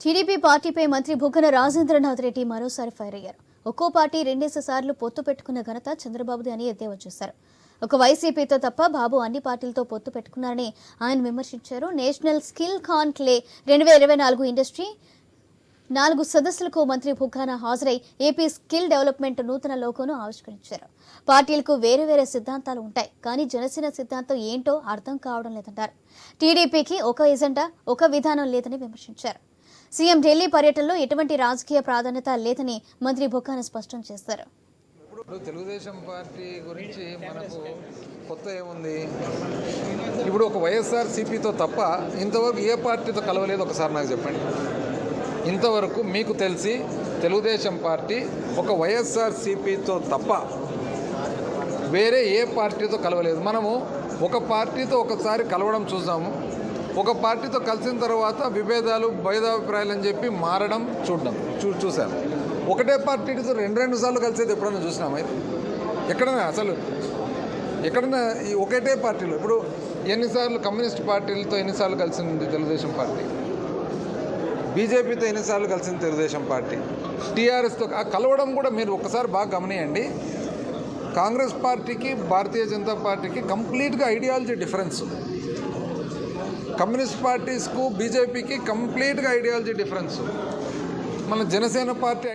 TDP పార్టీపై మంత్రి బుగ్గన రాజేంద్రనాథ్ రెడ్డి మరోసారి ఫైర్ అయ్యారు. ఒక్కో పార్టీ రెండేసి సార్లు పొత్తు పెట్టుకున్న ఘనత చంద్రబాబుది అని ఎద్దేవా చేశారు. ఒక వైసీపీతో తప్ప బాబు అన్ని పార్టీలతో పొత్తు పెట్టుకున్నారని ఆయన విమర్శించారు. నేషనల్ స్కిల్ కాన్క్లే రెండు వేల ఇరవై నాలుగు ఇండస్ట్రీ నాలుగు సదస్సులకు మంత్రి బుగ్గాన హాజరై ఏపీ స్కిల్ డెవలప్మెంట్ నూతన లోగోను ఆవిష్కరించారు. పార్టీలకు వేరే వేరే సిద్ధాంతాలు ఉంటాయి కానీ జనసేన సిద్ధాంతం ఏంటో అర్థం కావడం లేదన్నారు టీడీపీకి ఒక ఎజెండా ఒక విధానం లేదని విమర్శించారు. సీఎం ఢిల్లీ పర్యటనలో ఎటువంటి రాజకీయ ప్రాధాన్యత లేదని మంత్రి బుగ్గాన స్పష్టం చేశారు. ఇప్పుడు తెలుగుదేశం పార్టీ గురించి మనకు కొత్త ఏముంది? ఇప్పుడు ఒక వైఎస్ఆర్ సిపితో తప్ప ఇంతవరకు ఏ పార్టీతో కలవలేదు? ఒకసారి నాకు చెప్పండి. ఇంతవరకు మీకు తెలిసి తెలుగుదేశం పార్టీ ఒక వైఎస్ఆర్ సిపితో తప్ప వేరే ఏ పార్టీతో కలవలేదు. మనము ఒక పార్టీతో ఒకసారి కలవడం చూసాము ఒక పార్టీతో కలిసిన తర్వాత విభేదాలు భేదాభిప్రాయాలు అని చెప్పి మారడం చూడడం చూ చూసాము ఒకటే పార్టీతో రెండు రెండు సార్లు కలిసేది ఎప్పుడైనా చూసినామా అయితే ఎక్కడైనా అసలు ఎక్కడైనా ఈ ఒకటే పార్టీలో ఇప్పుడు ఎన్నిసార్లు కమ్యూనిస్ట్ పార్టీలతో ఎన్నిసార్లు కలిసింది తెలుగుదేశం పార్టీ? బీజేపీతో ఎన్నిసార్లు కలిసింది తెలుగుదేశం పార్టీ. టీఆర్ఎస్తో కలవడం కూడా మీరు ఒకసారి బాగా గమనియండి. కాంగ్రెస్ పార్టీకి భారతీయ జనతా పార్టీకి కంప్లీట్గా ఐడియాలజీ డిఫరెన్స్. కమ్యూనిస్ట్ పార్టీస్కు బీజేపీకి కంప్లీట్గా ఐడియాలజీ డిఫరెన్స్. మన జనసేన పార్టీ